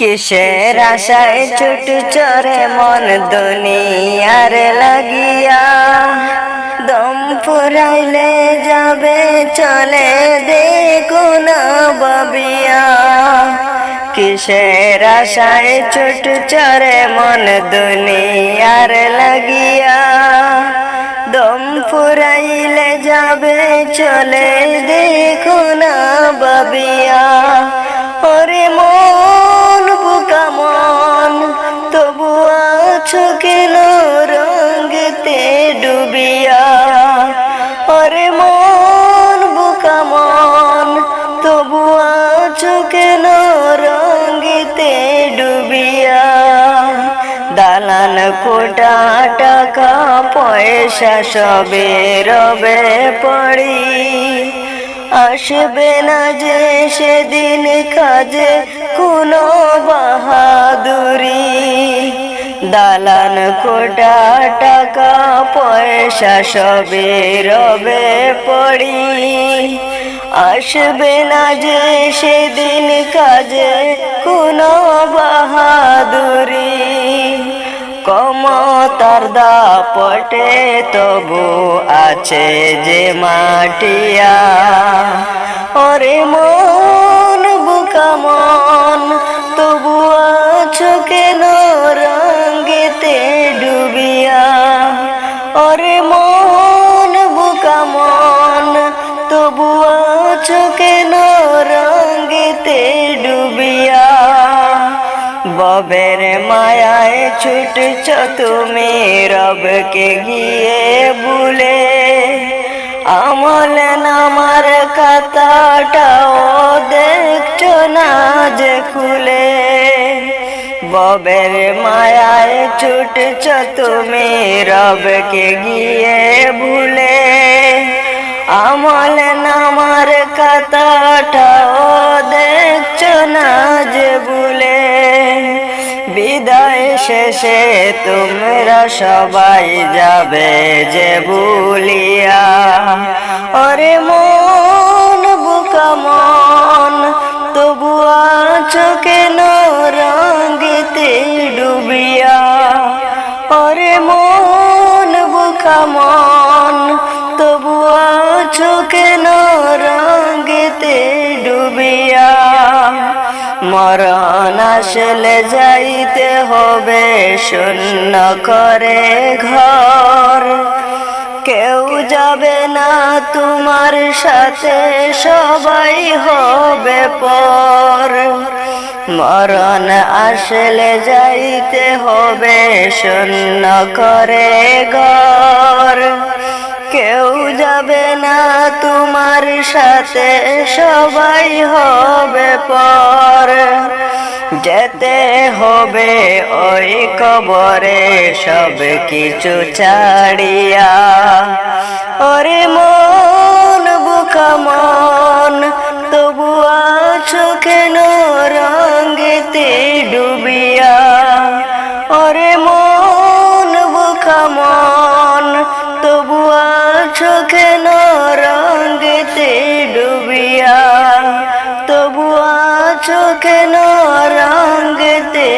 কিসের আশায় ছুট চরে মন দুনিয়ার লাগিয়া? দম ফুরাইলে যাবে, চলে দেখুন বাবিয়া। কিসের আশায় ছুট চরে মন দুনিয়ার লাগিয়া? দম ফুরাইলে যাবে, চলে দেখুন বাবিয়া। কোটা টাকা পয়সা সবে রবে পড়ি। আসবে না যে সেদিন কাজে কোনো বাহাদুরি। দালান কোটা টাকা পয়সা সবে রবে পড়ি। আসবে না যে সেদিন কাজে কোনো বাহাদুরি। কমতার দাপটে তবু আছে যে মাটিয়া। ওরে মন বুকামন তবু আছো কেন রঙ্গেতে ডুবিয়া? ওরে মন বুকামন তবু আছো কেন রঙ্গেতে ডুবিয়া? ববের মায়ায় ছুটছ তুমি রবকে গিয়ে ভুলে। আমল নামার কাতাটাও দেখছ না যে খুলে। ববের মায়ায় ছুটছ তুমি রবকে গিয়ে ভুলে। আমল নামার কাতাটাও দেখছ না যে ভুলে। বিদায় শেষে তোমরা সবাই যাবে যে ভুলিয়া ওরে মন বুকামন তবু আছো কেন রঙ্গিতে ডুবিয়া? ওরে মন, বুকা মরণ আসলে যাইতে হবে, শূন্য করে ঘর। কেউ যাবে না তোমার সাথে, সবাই হবে পর। মরণ আসলে যাইতে হবে, শূন্য করে ঘর। কেউ যাবে না তোমার সাথে, সবাই হবে পর। যেতে হবে ওই কবরে সব কিছু ছাড়িয়া। ওরে মন বুকামন তবু আছো কেন রঙ্গেতে ডুবিয়া? ওরে মন ডুবিয়া তবু আছো কেন রঙ্গতে